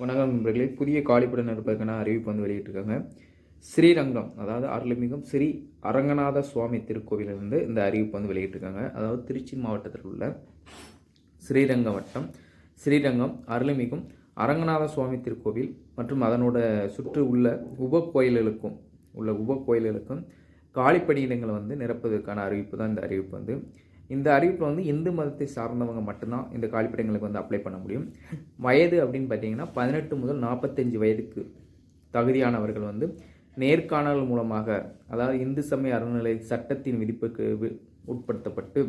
வணக்கம் நண்பர்களே. புதிய காலிப்படம் இருப்பதற்கான அறிவிப்பு வந்து வெளியிட்டிருக்காங்க. ஸ்ரீரங்கம் அதாவது அருள்மிகும் ஸ்ரீ அரங்கநாத சுவாமி திருக்கோவிலிருந்து இந்த அறிவிப்பு வந்து வெளியிட்டிருக்காங்க. அதாவது திருச்சி மாவட்டத்தில் உள்ள ஸ்ரீரங்கம் வட்டம். ஸ்ரீரங்கம் அருள்மிகும் அரங்கநாத சுவாமி திருக்கோவில் மற்றும் அதனோட சுற்று உள்ள உப கோயில்களுக்கும் உள்ள உப கோயில்களுக்கும் காலிப்பணியிடங்களை வந்து நிரப்புவதற்கான அறிவிப்பு தான் இந்த அறிவிப்பு வந்து. இந்த அறிவிப்பு வந்து இந்து மதத்தை சார்ந்தவங்க மட்டும்தான் இந்த காலிப்பிடங்களுக்கு வந்து அப்ளை பண்ண முடியும். வயது அப்படின்னு பார்த்தீங்கன்னா பதினெட்டு முதல் நாற்பத்தஞ்சு வயதுக்கு தகுதியானவர்கள் வந்து நேர்காணல் மூலமாக அதாவது இந்து சமய அறநிலை சட்டத்தின் விதிப்புக்கு உட்படுத்தப்பட்டு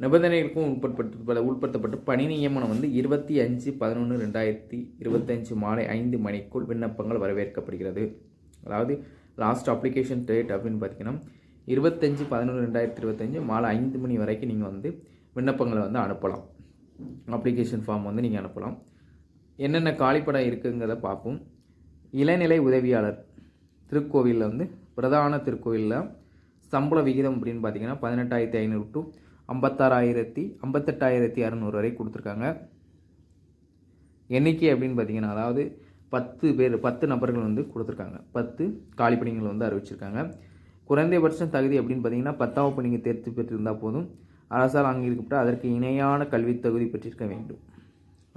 நிபந்தனைகளுக்கும் உட்படுத்த உட்படுத்தப்பட்டு பணி நியமனம் வந்து இருபத்தி அஞ்சு பதினொன்று ரெண்டாயிரத்தி இருபத்தஞ்சு மாலை ஐந்து மணிக்குள் விண்ணப்பங்கள் வரவேற்கப்படுகிறது. அதாவது லாஸ்ட் அப்ளிகேஷன் டேட் அப்படின்னு பார்த்தீங்கன்னா இருபத்தஞ்சி பதினொன்று ரெண்டாயிரத்தி இருபத்தஞ்சு மாலை ஐந்து மணி வரைக்கும் நீங்கள் வந்து விண்ணப்பங்களை வந்து அனுப்பலாம். அப்ளிகேஷன் ஃபார்ம் வந்து நீங்கள் அனுப்பலாம். என்னென்ன காலிப்படம் இருக்குங்கிறத பார்ப்போம். இளநிலை உதவியாளர் திருக்கோவிலில் வந்து பிரதான திருக்கோவிலில் சம்பள விகிதம் அப்படின்னு பார்த்தீங்கன்னா பதினெட்டாயிரத்தி ஐநூறு டு ஐம்பத்தாறாயிரத்தி ஐம்பத்தெட்டாயிரத்தி அறநூறு வரை கொடுத்துருக்காங்க. எண்ணிக்கை அப்படின்னு பார்த்தீங்கன்னா அதாவது பத்து பேர் பத்து நபர்கள் வந்து கொடுத்துருக்காங்க. பத்து காலிப்பணிகள் வந்து அறிவிச்சிருக்காங்க. குறைந்தபட்சம் தகுதி அப்படின்னு பார்த்தீங்கன்னா பத்தாம் வகுப்பு நீங்கள் தேர்ச்சி பெற்றிருந்தால் போதும். அரசால் அங்கீகரிக்கப்பட்ட அதற்கு இணையான கல்வி தகுதி பெற்றிருக்க வேண்டும்.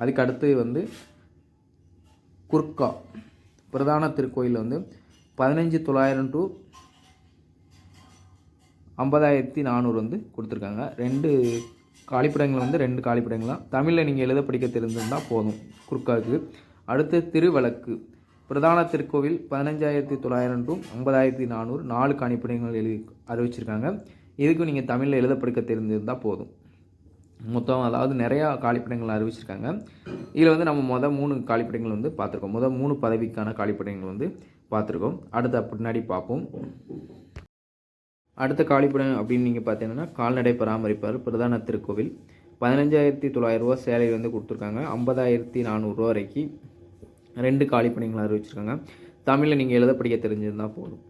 அதுக்கு அடுத்து வந்து குர்கா பிரதான திருக்கோயில் வந்து பதினஞ்சு தொள்ளாயிரம் டு ஐம்பதாயிரத்தி நானூறு வந்து கொடுத்துருக்காங்க. ரெண்டு காலிப்படங்கள் வந்து ரெண்டு காலிப்படங்களாம் தமிழில் நீங்கள் எழுத படிக்க தெரிஞ்சிருந்தால் போதும் குறுக்காவுக்கு அடுத்து திருவிளக்கு. பிரதான திருக்கோவில் பதினஞ்சாயிரத்தி தொள்ளாயிரம் டு ஐம்பதாயிரத்தி நானூறு நாலு காணிப்படங்கள் எழுதி அறிவிச்சிருக்காங்க. இதுக்கும் நீங்கள் தமிழில் எழுதப்படுக்க தெரிஞ்சிருந்தால் போதும். மொத்தம் அதாவது நிறையா காலிப்படங்கள் அறிவிச்சிருக்காங்க. இதில் வந்து நம்ம மொதல் மூணு காலிப்படங்கள் வந்து பார்த்துருக்கோம். மொதல் மூணு பதவிக்கான காலிப்படங்கள் வந்து பார்த்துருக்கோம். அடுத்த பின்னாடி பார்ப்போம். அடுத்த காலிப்படம் அப்படின்னு நீங்கள் பார்த்தீங்கன்னா கால்நடை பராமரிப்பார் பிரதான திருக்கோவில் பதினஞ்சாயிரத்தி தொள்ளாயிரரூவா சேலை வந்து கொடுத்துருக்காங்க. ஐம்பதாயிரத்தி நானூறுரூவா வரைக்கும் ரெண்டு காலிப்பணிகளை அறிவிச்சிருக்காங்க. தமிழில் நீங்கள் எழுத படிக்க தெரிஞ்சிருந்தால் போதும்.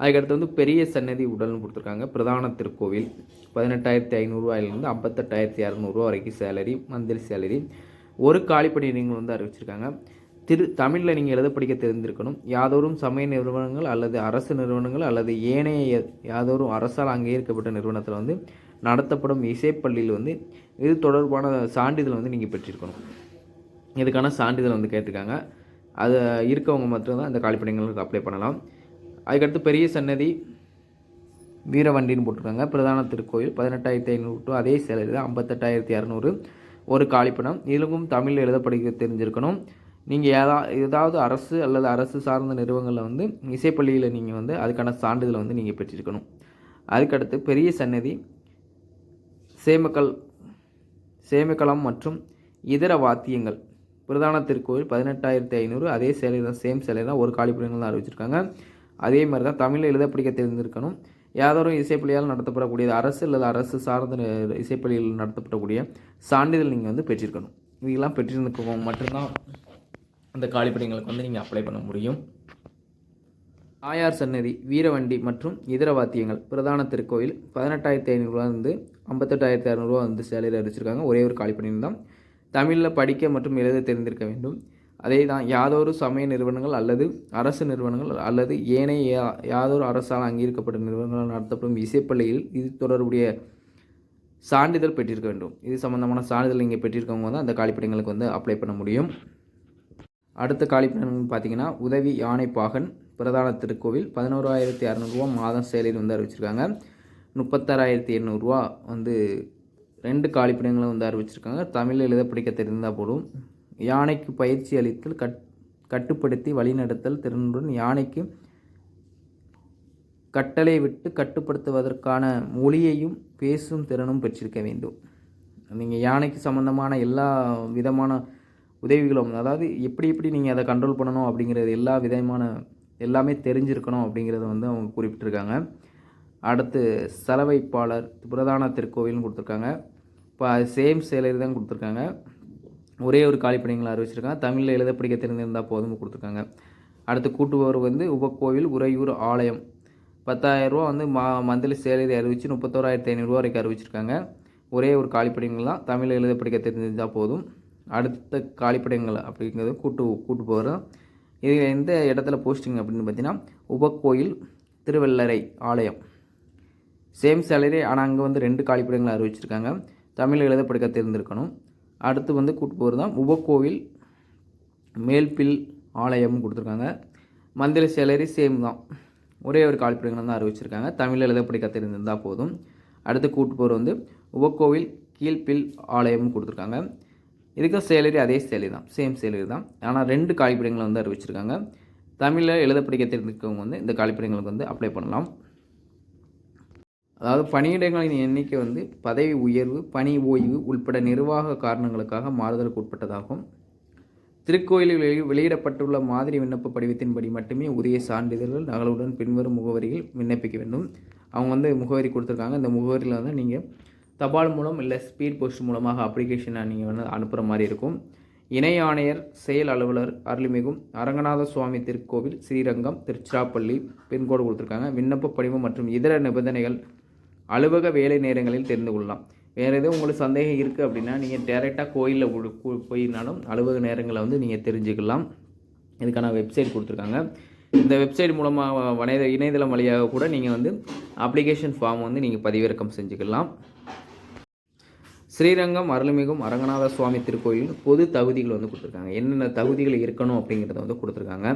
அதுக்கடுத்து வந்து பெரிய சன்னதி உடல்னு கொடுத்துருக்காங்க. பிரதான திருக்கோவில் பதினெட்டாயிரத்தி ஐநூறுரூவாயிலேருந்து ஐம்பத்தெட்டாயிரத்தி இரநூறுவா வரைக்கும் சேலரி மந்த்லி சேலரி ஒரு காலிப்பணி நீங்கள் வந்து அறிவிச்சிருக்காங்க. திரு தமிழில் நீங்கள் எழுத படிக்க தெரிந்திருக்கணும். யாதோரும் சமய நிறுவனங்கள் அல்லது அரசு நிறுவனங்கள் அல்லது ஏனைய யாதோறும் யாதோரும் அரசால் அங்கீகரிக்கப்பட்ட நிறுவனத்தில் வந்து நடத்தப்படும் இசைப்பள்ளியில் வந்து இது தொடர்பான சான்றிதழ் வந்து நீங்கள் பெற்றிருக்கணும். இதுக்கான சான்றிதழ் வந்து கேட்டிருக்காங்க. அது இருக்கவங்க மட்டும்தான் இந்த காலிப்பணிகளுக்கு அப்ளை பண்ணலாம். அதுக்கடுத்து பெரிய சன்னதி வீரவண்டின்னு போட்டிருக்காங்க. பிரதான திருக்கோயில் பதினெட்டாயிரத்தி ஐநூறு டு அதே சேலரி தான் ஐம்பத்தெட்டாயிரத்தி இரநூறு ஒரு காலிப்பணம். இதுவும் தமிழில் எழுத படிக்க தெரிஞ்சிருக்கணும். நீங்கள் ஏதா ஏதாவது அரசு அல்லது அரசு சார்ந்த நிறுவனங்களில் வந்து இசைப்பள்ளியில் நீங்கள் வந்து அதுக்கான சான்றிதழை வந்து நீங்கள் பெற்றிருக்கணும். அதுக்கடுத்து பெரிய சன்னதி சேமக்கல் சேமக்கலம் மற்றும் இதர வாத்தியங்கள். பிரதான திருக்கோயில் பதினெட்டாயிரத்தி ஐநூறு அதே சேலை தான் சேம் சேலை தான் ஒரு காலிப்படங்கள் தான் அறிவிச்சிருக்காங்க. அதே மாதிரி தான் தமிழில் எழுத படிக்க தெரிந்திருக்கணும். யாதொரு இசைப்பள்ளியால் நடத்தப்படக்கூடிய அரசு அல்லது அரசு சார்ந்த இசைப்பள்ளியில் நடத்தப்படக்கூடிய சான்றிதழ் நீங்கள் வந்து பெற்றிருக்கணும். இதெல்லாம் பெற்றிருந்துக்கோங்க மட்டும்தான் அந்த காலிப்படங்களுக்கு வந்து நீங்கள் அப்ளை பண்ண முடியும். ஆயார் சன்னதி வீரவண்டி மற்றும் இதர வாத்தியங்கள் பிரதான திருக்கோயில் பதினெட்டாயிரத்தி ஐநூறுரூவா வந்து ஐம்பத்தெட்டாயிரத்தி அறநூறுவா வந்து சேலையில் அடிச்சிருக்காங்க ஒரே ஒரு காலிப்பணியில் தான். தமிழில் படிக்க மற்றும் எழுத தெரிந்திருக்க வேண்டும். அதே தான் யாதொரு சமய நிறுவனங்கள் அல்லது அரசு நிறுவனங்கள் அல்லது ஏனைய யாதொரு அரசால் அங்கீகரிக்கப்பட்ட நிறுவனங்களால் நடத்தப்படும் இசைப்பள்ளியில் இது தொடர்புடைய சான்றிதழ் பெற்றிருக்க வேண்டும். இது சம்பந்தமான சான்றிதழ் இங்கே பெற்றிருக்கவங்க தான் அந்த காலிப்படங்களுக்கு வந்து அப்ளை பண்ண முடியும். அடுத்த காலிப்பணம்னு பார்த்தீங்கன்னா உதவி யானைப்பாகன் பிரதான திருக்கோவில் பதினோராயிரத்தி அறநூறுவா மாதம் சேலையில் வந்து அறிவிச்சிருக்காங்க. முப்பத்தாறாயிரத்தி எண்ணூறுரூவா வந்து ரெண்டு காலிப்பிடங்களும் வந்து அறிவிச்சிருக்காங்க தமிழில் எழுத படிக்க தெரிந்தால் போதும். யானைக்கு பயிற்சி அளித்தல் கட் கட்டுப்படுத்தி வழிநடத்தல் திறனுடன் யானைக்கு கட்டளை விட்டு கட்டுப்படுத்துவதற்கான மொழியையும் பேசும் திறனும் பெற்றிருக்க வேண்டும். நீங்கள் யானைக்கு சம்மந்தமான எல்லா விதமான உதவிகளும் அதாவது எப்படி எப்படி நீங்கள் அதை கண்ட்ரோல் பண்ணணும் அப்படிங்கிறது எல்லா விதமான எல்லாமே தெரிஞ்சிருக்கணும் அப்படிங்கிறத வந்து அவங்க குறிப்பிட்டிருக்காங்க. அடுத்து செலவைப்பாளர் பிரதான திருக்கோவில்னு கொடுத்துருக்காங்க. இப்போ சேம் சேலரி தான் கொடுத்துருக்காங்க. ஒரே ஒரு காலிப்பணிகளை அறிவிச்சிருக்காங்க. தமிழில் எழுத படிக்க தெரிஞ்சிருந்தால் போதும் கொடுத்துருக்காங்க. அடுத்து கூட்டுபவர் வந்து உபக்கோவில் உறையூர் ஆலயம். பத்தாயிரரூவா வந்து மா மந்த்லி சேலரி அறிவித்து முப்பத்தோராயிரத்தி ஐநூறுரூவா வரைக்கும் அறிவிச்சிருக்காங்க. ஒரே ஒரு காலிப்பணிகள் தான். தமிழில் எழுத படிக்க தெரிஞ்சிருந்தால் போதும். அடுத்த காலிப்படங்கள் அப்படிங்கிறது கூட்டு கூட்டு போகிறோம் இது எந்த இடத்துல போஸ்டிங் அப்படின்னு பார்த்தீங்கன்னா உபக்கோயில் திருவள்ளரை ஆலயம். சேம் சேலரி ஆனால் அங்கே வந்து ரெண்டு காலிப்படங்களை அறிவிச்சிருக்காங்க. தமிழ் எழுத படிக்க தெரிந்திருக்கணும் அடுத்து வந்து கூட்டு போகிறது தான் உபக்கோவில் மேல்பில் ஆலயமும் கொடுத்துருக்காங்க. மந்திர சேலரி சேம் தான். ஒரே ஒரு காலிப்படங்கள் தான் அறிவிச்சிருக்காங்க. தமிழ் எழுத படிக்க தெரிந்திருந்தால் போதும். அடுத்து கூட்டு போகிற வந்து உபக்கோவில் கீழ்பில் ஆலயம்னு கொடுத்துருக்காங்க. இதுக்கும் சேலரி அதே சேலரி தான். சேம் சேலரி தான். ஆனால் ரெண்டு காலிப்பிடங்களை வந்து அறிவிச்சிருக்காங்க. தமிழில் எழுத படிக்க தெரிஞ்சிருக்கவங்க வந்து இந்த காலிப்பிடங்களுக்கு வந்து அப்ளை பண்ணலாம். அதாவது பணியிடங்களின் எண்ணிக்கை வந்து பதவி உயர்வு பணி ஓய்வு உள்பட நிர்வாக காரணங்களுக்காக மாறுதலுக்கு உட்பட்டதாகும். திருக்கோயிலில் வெளி வெளியிடப்பட்டுள்ள மாதிரி விண்ணப்ப படிவத்தின்படி மட்டுமே உரிய சான்றிதழ்கள் நகலுடன் பின்வரும் முகவரியில் விண்ணப்பிக்க வேண்டும். அவங்க வந்து முகவரி கொடுத்துருக்காங்க. இந்த முகவரியில் வந்து நீங்கள் தபால் மூலம் இல்லை ஸ்பீட் போஸ்ட் மூலமாக அப்ளிகேஷனை நீங்கள் வந்து அனுப்புகிற மாதிரி இருக்கும். இணை ஆணையர் செயல் அலுவலர் அருள்மிகும் அரங்கநாத சுவாமி திருக்கோவில் ஸ்ரீரங்கம் திருச்சிராப்பள்ளி பின்கோடு கொடுத்துருக்காங்க. விண்ணப்ப படிவம் மற்றும் இதர நிபந்தனைகள் அலுவலக வேலை நேரங்களில் தெரிந்து கொள்ளலாம். வேறு எதுவும் உங்களுக்கு சந்தேகம் இருக்குது அப்படின்னா நீங்கள் டேரெக்டாக கோயிலில் போயிருந்தாலும் அலுவலக நேரங்களை வந்து நீங்கள் தெரிஞ்சுக்கலாம். இதுக்கான வெப்சைட் கொடுத்துருக்காங்க. இந்த வெப்சைட் மூலமாக வனைத இணையதளம் வழியாக கூட நீங்கள் வந்து அப்ளிகேஷன் ஃபார்ம் வந்து நீங்கள் பதிவிறக்கம் செஞ்சுக்கலாம். ஸ்ரீரங்கம் அருள்மிகும் அரங்கநாத சுவாமி திருக்கோயில் பொது தகுதிகள் வந்து கொடுத்துருக்காங்க. என்னென்ன தகுதிகள் இருக்கணும் அப்படிங்கிறத வந்து கொடுத்துருக்காங்க.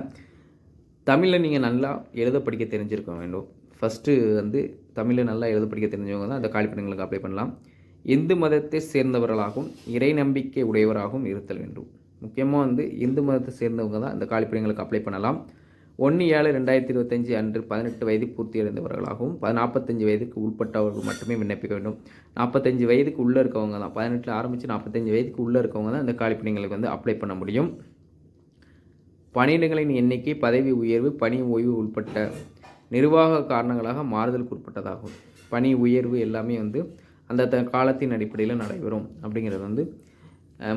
தமிழில் நீங்கள் நல்லா எழுத படிக்க தெரிஞ்சிருக்க வேண்டும். ஃபஸ்ட்டு வந்து தமிழில் நல்லா எழுத படிக்க தெரிஞ்சவங்க தான் அந்த காலிப்படங்களுக்கு அப்ளை பண்ணலாம். இந்து மதத்தை சேர்ந்தவர்களாகவும் இறை நம்பிக்கை உடையவராகவும் இருத்தல் வேண்டும். முக்கியமாக வந்து இந்து மதத்தை சேர்ந்தவங்க தான் இந்த காலிப்படங்களுக்கு அப்ளை பண்ணலாம். ஒன்று ஏழு ரெண்டாயிரத்தி இருபத்தஞ்சி அன்று பதினெட்டு வயது பூர்த்தி அடைந்தவர்களாகவும் நாற்பத்தஞ்சு வயதுக்கு உட்பட்டவர்கள் மட்டுமே விண்ணப்பிக்க வேண்டும். நாற்பத்தஞ்சு வயதுக்கு உள்ளே இருக்கவங்க தான் பதினெட்டில் ஆரம்பித்து நாற்பத்தஞ்சு வயதுக்கு உள்ளே இருக்கவங்க தான் இந்த காலிப்பணிகளுக்கு வந்து அப்ளை பண்ண முடியும். பணியிடங்களின் எண்ணிக்கை பதவி உயர்வு பணி ஓய்வு உட்பட்ட நிர்வாக காரணங்களாக மாறுதலுக்கு உட்பட்டதாகும் பணி உயர்வு எல்லாமே வந்து அந்த காலத்தின் அடிப்படையில் நடைபெறும் அப்படிங்கிறது வந்து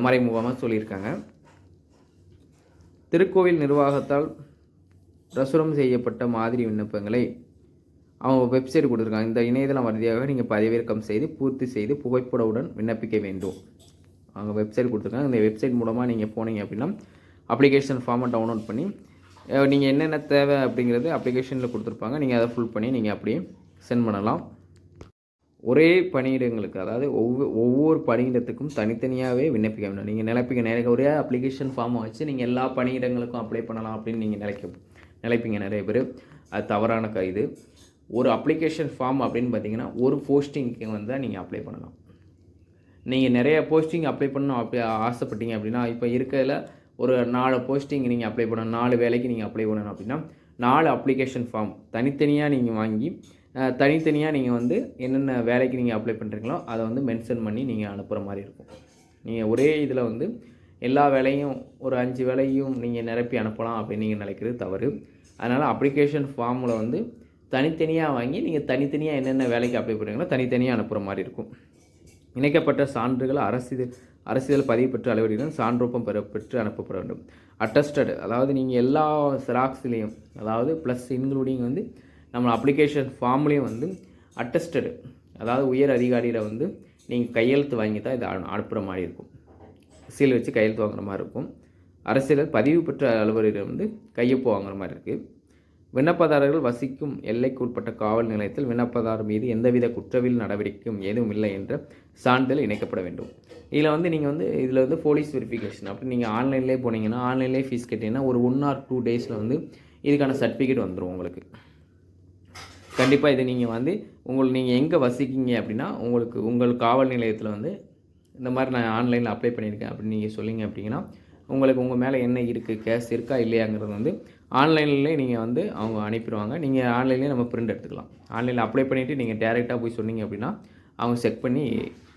மறைமுகமாக சொல்லியிருக்காங்க. திருக்கோவில் நிர்வாகத்தால் பிரசுரம் செய்யப்பட்ட மாதிரி விண்ணப்பங்களை அவங்க வெப்சைட் கொடுத்துருக்காங்க. இந்த இணையதளம் வசதியாக நீங்கள் பதிவிறக்கம் செய்து பூர்த்தி செய்து புகைப்படவுடன் விண்ணப்பிக்க வேண்டும். அவங்க வெப்சைட் கொடுத்துருக்காங்க. இந்த வெப்சைட் மூலமாக நீங்கள் போனீங்க அப்படின்னா அப்ளிகேஷன் ஃபார்மை டவுன்லோட் பண்ணி நீங்கள் என்னென்ன தேவை அப்படிங்கிறது அப்ளிகேஷனில் கொடுத்துருப்பாங்க. நீங்கள் அதை ஃபுல் பண்ணி நீங்கள் அப்படியே சென்ட் பண்ணலாம். ஒரே பணியிடங்களுக்கு அதாவது ஒவ்வொரு ஒவ்வொரு பணியிடத்துக்கும் தனித்தனியாகவே விண்ணப்பிக்க வேண்டும். நீங்கள் நினைப்பீங்க நிறைய ஒரே அப்ளிகேஷன் ஃபார்மை வச்சு நீங்கள் எல்லா பணியிடங்களுக்கும் அப்ளை பண்ணலாம் அப்படின்னு நீங்கள் நினைக்க நினைப்பீங்க நிறைய பேர். அது தவறான கைது இது. ஒரு அப்ளிகேஷன் ஃபார்ம் அப்படின்னு பார்த்தீங்கன்னா ஒரு போஸ்டிங்க்கு வந்து தான் நீங்கள் அப்ளை பண்ணலாம். நீங்கள் நிறைய போஸ்டிங் அப்ளை பண்ணணும் அப்படி ஆசைப்பட்டீங்க அப்படின்னா இப்போ இருக்கிறதுல ஒரு நாலு போஸ்டிங் நீங்கள் அப்ளை பண்ணணும் நாலு வேலைக்கு நீங்கள் அப்ளை பண்ணணும் அப்படின்னா நாலு அப்ளிகேஷன் ஃபார்ம் தனித்தனியாக நீங்கள் வாங்கி தனித்தனியாக நீங்கள் வந்து என்னென்ன வேலைக்கு நீங்கள் அப்ளை பண்ணுறீங்களோ அதை வந்து மென்ஷன் பண்ணி நீங்கள் அனுப்புகிற மாதிரி இருக்கும். நீங்கள் ஒரே இதில் வந்து எல்லா வேலையும் ஒரு அஞ்சு வேலையும் நீங்கள் நிரப்பி அனுப்பலாம் அப்படின்னு நீங்கள் நினைக்கிறது தவறு. அதனால் அப்ளிகேஷன் ஃபார்மில் வந்து தனித்தனியாக வாங்கி நீங்கள் தனித்தனியாக என்னென்ன வேலைக்கு அப்ளை பண்ணுறீங்களோ தனித்தனியாக அனுப்புகிற மாதிரி இருக்கும். இணைக்கப்பட்ட சான்றுகள் அரசு அரசியல் பதிவு பெற்று அளவீடுகளும் சான்றோப்பம் பெற பெற்று அனுப்பப்பட வேண்டும். அட்டஸ்டட் அதாவது நீங்கள் எல்லா செராக்ஸ்லேயும் அதாவது ப்ளஸ் இன்க்ளூடிங் வந்து நம்ம அப்ளிகேஷன் ஃபார்ம்லேயும் வந்து அட்டஸ்டடு அதாவது உயர் அதிகாரியில் வந்து நீங்கள் கையெழுத்து வாங்கி தான் இதை அனுப்புகிற மாதிரி இருக்கும். சீல் வச்சு கையெழுத்து வாங்குற மாதிரி இருக்கும். அரசியல் பதிவு பெற்ற அலுவலரிடம் வந்து கையொப்பு வாங்குற மாதிரி இருக்குது விண்ணப்பதாரர்கள் வசிக்கும் எல்லைக்கு உட்பட்ட காவல் நிலையத்தில் விண்ணப்பதாரர் மீது எந்தவித குற்றவியல் நடவடிக்கையும் எதுவும் இல்லை என்ற சான்றிதழ் இணைக்கப்பட வேண்டும். இதில் வந்து நீங்கள் வந்து இதில் வந்து போலீஸ் வெரிஃபிகேஷன் அப்படி நீங்கள் ஆன்லைன்லேயே போனீங்கன்னா ஆன்லைன்லேயே ஃபீஸ் கட்டிங்கன்னா ஒரு ஒன் ஆர் டூ டேஸில் வந்து இதுக்கான சர்டிஃபிகேட் வந்துடும் உங்களுக்கு. கண்டிப்பாக இது நீங்கள் வந்து உங்களுக்கு நீங்கள் எங்கே வசிக்கிங்க அப்படின்னா உங்களுக்கு உங்கள் காவல் நிலையத்தில் வந்து இந்த மாதிரி நான் ஆன்லைனில் அப்ளை பண்ணியிருக்கேன் அப்படின்னு நீங்கள் சொல்லிங்க அப்படிங்கன்னா உங்களுக்கு உங்கள் மேலே என்ன இருக்குது கேஷ் இருக்கா இல்லையாங்கிறது வந்து ஆன்லைன்லேயே நீங்கள் வந்து அவங்க அனுப்பிடுவாங்க. நீங்கள் ஆன்லைன்லேயே நம்ம பிரிண்ட் எடுத்துக்கலாம். ஆன்லைனில் அப்ளை பண்ணிவிட்டு நீங்கள் டேரெக்டாக போய் சொன்னீங்க அப்படின்னா அவங்க செக் பண்ணி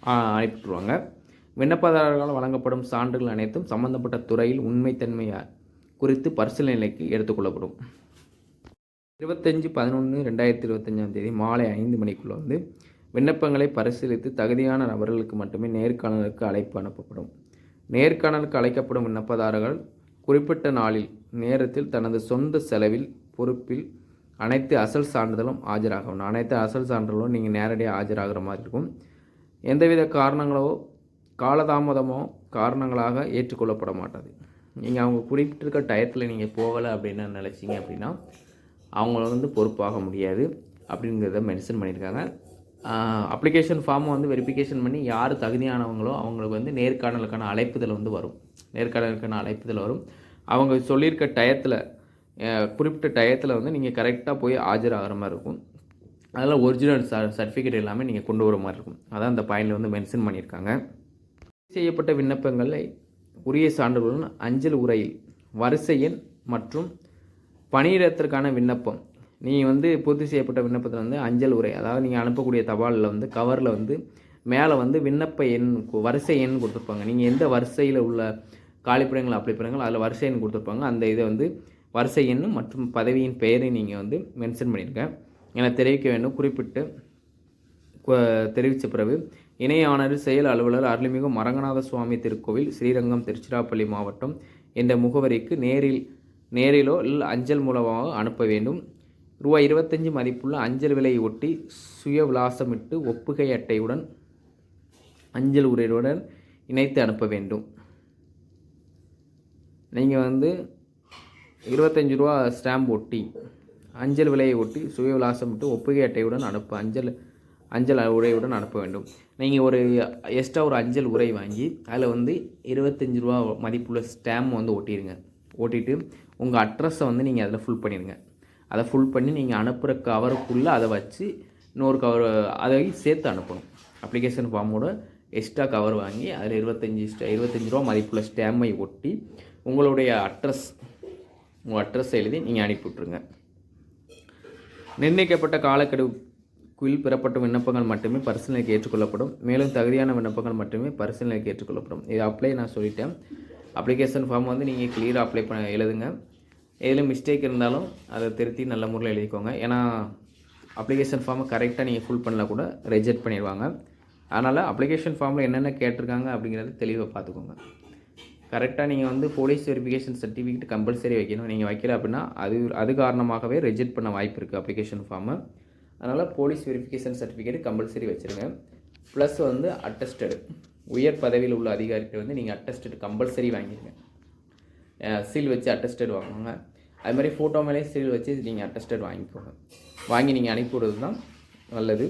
அனுப்பிட்டுருவாங்க விண்ணப்பதாரர்களால் வழங்கப்படும் சான்றுகள் அனைத்தும் சம்பந்தப்பட்ட துறையில் உண்மைத்தன்மையை குறித்து பரிசீலனைக்கு எடுத்துக்கொள்ளப்படும் இருபத்தஞ்சி பதினொன்று ரெண்டாயிரத்தி இருபத்தஞ்சாம் தேதி மாலை ஐந்து மணிக்குள்ளே வந்து விண்ணப்பங்களை பரிசீலித்து தகுதியான நபர்களுக்கு மட்டுமே நேர்காணலுக்கு அழைப்பு அனுப்பப்படும். நேர்காணலுக்கு அழைக்கப்படும் விண்ணப்பதாரர்கள் குறிப்பிட்ட நாளில் நேரத்தில் தனது சொந்த செலவில் பொறுப்பில் அனைத்து அசல் சான்றிதழும் ஆஜராகணும். அனைத்து அசல் சான்றிதழும் நீங்கள் நேரடியாக ஆஜராகிற மாதிரி இருக்கும். எந்தவித காரணங்களோ காலதாமதமோ காரணங்களாக ஏற்றுக்கொள்ளப்பட மாட்டாது. நீங்கள் அவங்க குறிப்பிட்டிருக்க டயத்தில் நீங்கள் போகலை அப்படின்னு நினச்சிங்க அப்படின்னா அவங்கள வந்து பொறுப்பாக முடியாது அப்படிங்கிறத மென்ஷன் பண்ணியிருக்காங்க. அப்ளிகேஷன் ஃபார்மை வந்து வெரிஃபிகேஷன் பண்ணி யார் தகுதியானவங்களோ அவங்களுக்கு வந்து நேர்காணலுக்கான அழைப்புதல் வந்து வரும். நேர்காணலுக்கான அழைப்புதல் வரும். அவங்க சொல்லியிருக்க டயத்தில் குறிப்பிட்ட டயத்தில் வந்து நீங்கள் கரெக்டாக போய் ஆஜராகிற மாதிரி இருக்கும். அதெல்லாம் ஒரிஜினல் ச சர்டிஃபிகேட் எல்லாமே நீங்கள் கொண்டு வர மாதிரி இருக்கும். அதான் அந்த பாயிண்டில் வந்து மென்ஷன் பண்ணியிருக்காங்க. செய்யப்பட்ட விண்ணப்பங்களை உரிய சான்றுகளுடன் அஞ்சல் உரையில் வரிசை எண் மற்றும் பணியிடத்திற்கான விண்ணப்பம். நீங்கள் வந்து பூர்த்தி செய்யப்பட்ட விண்ணப்பத்தில் வந்து அஞ்சல் உரை அதாவது நீங்கள் அனுப்பக்கூடிய தபாலில் வந்து கவரில் வந்து மேலே வந்து விண்ணப்ப எண் வரிசை எண் கொடுத்துருப்பாங்க. நீங்கள் எந்த வரிசையில் உள்ள காலிப்பிடங்கள் அப்ளை பண்ணுங்கள் அதில் வரிசை எண் கொடுத்துருப்பாங்க. அந்த இதை வந்து வரிசை எண் மற்றும் பதவியின் பெயரை நீங்கள் வந்து மென்ஷன் பண்ணியிருக்கேன். என தெரிவிக்க வேண்டும். குறிப்பிட்டு தெரிவித்த பிறகு இணை ஆணையர் செயல் அலுவலர் அருள்மிகு மரங்கநாத சுவாமி திருக்கோவில் ஸ்ரீரங்கம் திருச்சிராப்பள்ளி மாவட்டம் என்ற முகவரிக்கு நேரில் நேரிலோ இல்லை அஞ்சல் மூலமாக அனுப்ப வேண்டும். ரூபாய் இருபத்தஞ்சு மதிப்புள்ள அஞ்சல் விலையை ஒட்டி சுய விலாசமிட்டு ஒப்புகை அட்டையுடன் அஞ்சல் உரையுடன் இணைத்து அனுப்ப வேண்டும். நீங்கள் வந்து இருபத்தஞ்சி ரூபா ஸ்டாம்ப் ஒட்டி அஞ்சல் விலையை ஒட்டி சுய விலாசமிட்டு ஒப்புகை அட்டையுடன் அனுப்ப அஞ்சல் அஞ்சல் உரையுடன் அனுப்ப வேண்டும். நீங்கள் ஒரு எக்ஸ்ட்ரா ஒரு அஞ்சல் உரை வாங்கி அதில் வந்து இருபத்தஞ்சி ரூபா மதிப்புள்ள ஸ்டாம்ப் வந்து ஒட்டிடுங்க ஓட்டிட்டு உங்கள் அட்ரஸை வந்து நீங்கள் அதில் ஃபுல் பண்ணிடுங்க அதை ஃபுல் பண்ணி நீங்கள் அனுப்புகிற கவருக்குள்ளே அதை வச்சு இன்னொரு கவர் அதை சேர்த்து அனுப்பணும். அப்ளிகேஷன் ஃபார்மோட எக்ஸ்ட்ரா கவர் வாங்கி அதில் இருபத்தஞ்சி இருபத்தஞ்சி ரூபா மதிப்புள்ள ஸ்டாம்பை ஒட்டி உங்களுடைய அட்ரஸ் உங்கள் அட்ரஸ் எழுதி நீங்கள் அனுப்பி விட்ருங்க நிர்ணயிக்கப்பட்ட காலக்கெடுக்குள் பெறப்பட்ட விண்ணப்பங்கள் மட்டுமே பரிசீலனைக்கு ஏற்றுக்கொள்ளப்படும். மேலும் தகுதியான விண்ணப்பங்கள் மட்டுமே பரிசீலனைக்கு ஏற்றுக்கொள்ளப்படும். இது அப்ளை நான் சொல்லிட்டேன். அப்ளிகேஷன் ஃபார்ம் வந்து நீங்கள் கிளியராக அப்ளை பண்ண எழுதுங்க. எதில் மிஸ்டேக் இருந்தாலும் அதை திருத்தி நல்ல முறையில் எழுதிக்கோங்க. ஏன்னா அப்ளிகேஷன் ஃபார்மை கரெக்டாக நீங்கள் ஃபுல் பண்ணல கூட ரிஜெக்ட் பண்ணிடுவாங்க. அதனால் அப்ளிகேஷன் ஃபார்மில் என்னென்ன கேட்டிருக்காங்க அப்படிங்கிறத தெளிவாக பார்த்துக்கோங்க. கரெக்டாக நீங்கள் வந்து போலீஸ் வெரிஃபிகேஷன் சர்டிஃபிகேட் கம்பல்சரி வைக்கணும். நீங்கள் வைக்கல அப்படின்னா அது அது காரணமாகவே ரிஜெக்ட் பண்ண வாய்ப்பு இருக்குது அப்ளிகேஷன் ஃபார்மு அதனால் போலீஸ் வெரிஃபிகேஷன் சர்டிஃபிகேட் கம்பல்சரி வச்சுருங்க. ப்ளஸ் வந்து அட்டஸ்டடு உயர் பதவியில் உள்ள அதிகாரிகள் வந்து நீங்கள் அட்டஸ்டட் கம்பல்சரி வாங்கிடுங்க சீல் வச்சு அட்டஸ்டட் வாங்குவாங்க அது மாதிரி ஃபோட்டோ மேலே சீல் வச்சு நீங்கள் அட்டஸ்டட் வாங்கிக்கோங்க. வாங்கி நீங்கள் அனுப்பி விடுறது தான் நல்லது.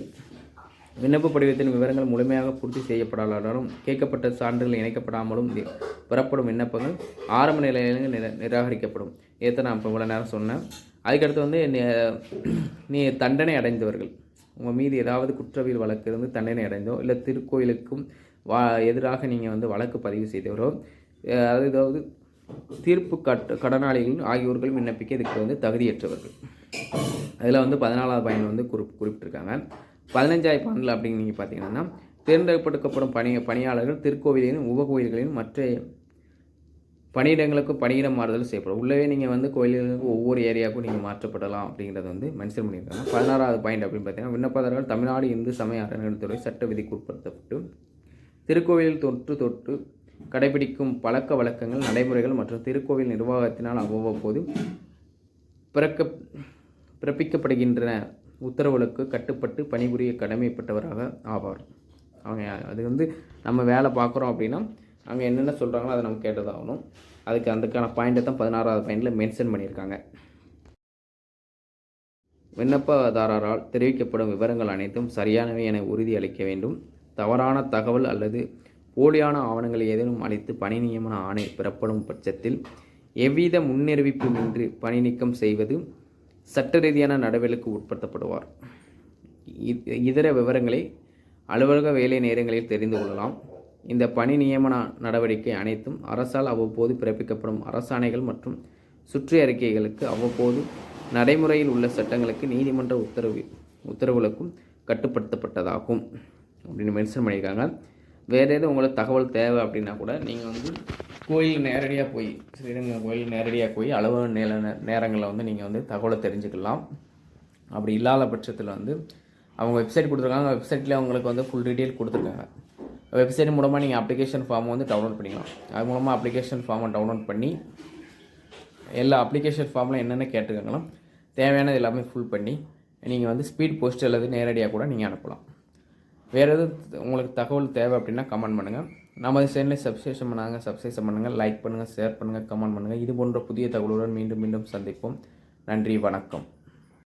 விண்ணப்ப படிவத்தின் விவரங்கள் முழுமையாக பூர்த்தி செய்யப்படாதாலும் கேட்கப்பட்ட சான்றுகள் இணைக்கப்படாமலும் பெறப்படும் விண்ணப்பங்கள் ஆரம்ப நிலையில நிர நிராகரிக்கப்படும். ஏற்ற நான் இப்போ இவ்வளோ நேரம் சொன்னேன். அதுக்கடுத்து வந்து நீ தண்டனை அடைந்தவர்கள். உங்கள் மீது ஏதாவது குற்றவியல் வழக்கு இருந்து தண்டனை அடைந்தோ இல்லை திருக்கோயிலுக்கும் வா எதிராக நீங்கள் வந்து வழக்கு பதிவு செய்தவரோ அதாவது தீர்ப்பு கட் கடனாளிகள் ஆகியோர்கள் விண்ணப்பிக்க இதுக்கு வந்து தகுதியற்றவர்கள். அதில் வந்து பதினாலாவது பயன் வந்து குறிப் குறிப்பிட்டிருக்காங்க. பதினஞ்சாவது பாண்டில் அப்படின்னு நீங்கள் பார்த்தீங்கன்னா தேர்ந்தெடுக்கப்படும் பணி பணியாளர்கள் திருக்கோவிலின் உபகோயில்களின் மற்ற பணியிடங்களுக்கு பணியிடம் மாறுதல் செய்யப்படும். உள்ளவே நீங்கள் வந்து கோயில்களுக்கு ஒவ்வொரு ஏரியாவுக்கும் நீங்கள் மாற்றப்படலாம் அப்படிங்கிறது வந்து மென்ஷன் பண்ணியிருக்காங்க பதினாறாவது பாயிண்ட் அப்படின்னு பார்த்தீங்கன்னா விண்ணப்பதாரர்கள் தமிழ்நாடு இந்து சமய அறநிலையத்துறை சட்ட விதிக்கு உட்படுத்தப்பட்டு திருக்கோவிலில் தொற்று தொற்று கடைபிடிக்கும் பழக்க வழக்கங்கள் நடைமுறைகள் மற்றும் திருக்கோவில் நிர்வாகத்தினால் அவ்வப்போது பிறக்க பிறப்பிக்கப்படுகின்றன. உத்தரவுகளுக்கு கட்டுப்பட்டு பணிபுரிய கடமைப்பட்டவராக ஆவார். அவங்க அது வந்து நம்ம வேலை பார்க்குறோம் அப்படின்னா அவங்க என்னென்ன சொல்கிறாங்களோ அதை நம்ம கேட்டதாகணும். அதுக்கு அதுக்கான பாயிண்ட்டை தான் பதினாறாவது பாயிண்டில் மென்ஷன் பண்ணியிருக்காங்க. விண்ணப்பதாரரால் தெரிவிக்கப்படும் விவரங்கள் அனைத்தும் சரியானவை என உறுதி அளிக்க வேண்டும். தவறான தகவல் அல்லது போலியான ஆவணங்களை ஏதேனும் அளித்து பணி நியமன ஆணை பெறப்படும் பட்சத்தில் எவ்வித முன்னறிவிப்புமின்றி பணி நீக்கம் செய்வது சட்ட ரீதியான நடவடிக்கைக்கு உட்படுத்தப்படுவார் இதர விவரங்களை அலுவலக வேலை நேரங்களில் தெரிந்து கொள்ளலாம். இந்த பணி நியமன நடவடிக்கை அனைத்தும் அரசால் அவ்வப்போது பிறப்பிக்கப்படும். அரசாணைகள் மற்றும் சுற்றி அறிக்கைகளுக்கு அவ்வப்போது நடைமுறையில் உள்ள சட்டங்களுக்கு நீதிமன்ற உத்தரவு உத்தரவுகளுக்கும் கட்டுப்படுத்தப்பட்டதாகும். அப்படின்னு மென்ஷன் பண்ணியிருக்காங்க. வேறு எதுவும் உங்களுக்கு தகவல் தேவை அப்படின்னா கூட நீங்கள் வந்து கோயில் நேரடியாக போய் ஸ்ரீரங்கம் கோயில் நேரடியாக போய் அளவு நேர நேரங்களில் வந்து நீங்கள் வந்து தகவலை தெரிஞ்சுக்கலாம். அப்படி இல்லாத பட்சத்தில் வந்து அவங்க வெப்சைட் கொடுத்துருக்காங்க. வெப்சைட்டில் அவங்களுக்கு வந்து ஃபுல் டீட்டெயில் கொடுத்துருக்காங்க. வெப்சைட் மூலமாக நீங்கள் அப்ளிகேஷன் ஃபார்மை வந்து டவுன்லோட் பண்ணிக்கலாம். அது மூலமாக அப்ளிகேஷன் ஃபார்மை டவுன்லோட் பண்ணி எல்லா அப்ளிகேஷன் ஃபார்மில் என்னென்ன கேட்டிருக்காங்களோ தேவையானது எல்லாமே ஃபுல் பண்ணி நீங்கள் வந்து ஸ்பீட் போஸ்ட் அல்லது நேரடியாக கூட நீங்கள் அனுப்பலாம். வேறு எதுவும் உங்களுக்கு தகவல் தேவை அப்படின்னா கமெண்ட் பண்ணுங்கள் நமது சேனலை சப்ஸ்கிரிப்ஷன் பண்ணாங்க சப்ஸ்கிரிப்ஷன் பண்ணுங்கள் லைக் பண்ணுங்கள் ஷேர் பண்ணுங்கள் கமெண்ட் பண்ணுங்கள் இது போன்ற புதிய தகவலுடன் மீண்டும் மீண்டும் சந்திப்போம். நன்றி வணக்கம்.